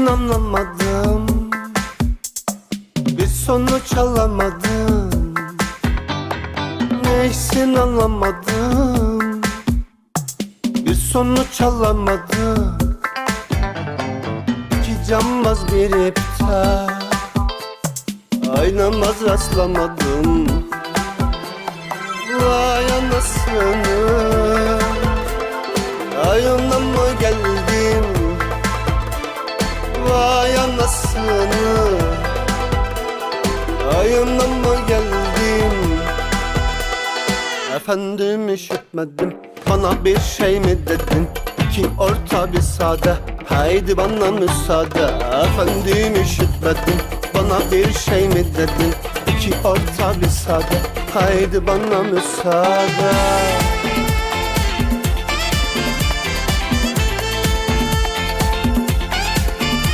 Anlamadım. Bir sonuç alamadım. Neysin anlamadım. Bir sonuç alamadım. İki cambaz bir iptal. Aynamaz rastlamadım. Vay anasını. Ayına mı anasını. Mı geldim Efendim işitmedim. Bana bir şey mi dedin? İki orta bir sade. Haydi bana müsaade. Efendim işitmedim. Bana bir şey mi dedin? İki orta bir sade. Haydi bana müsaade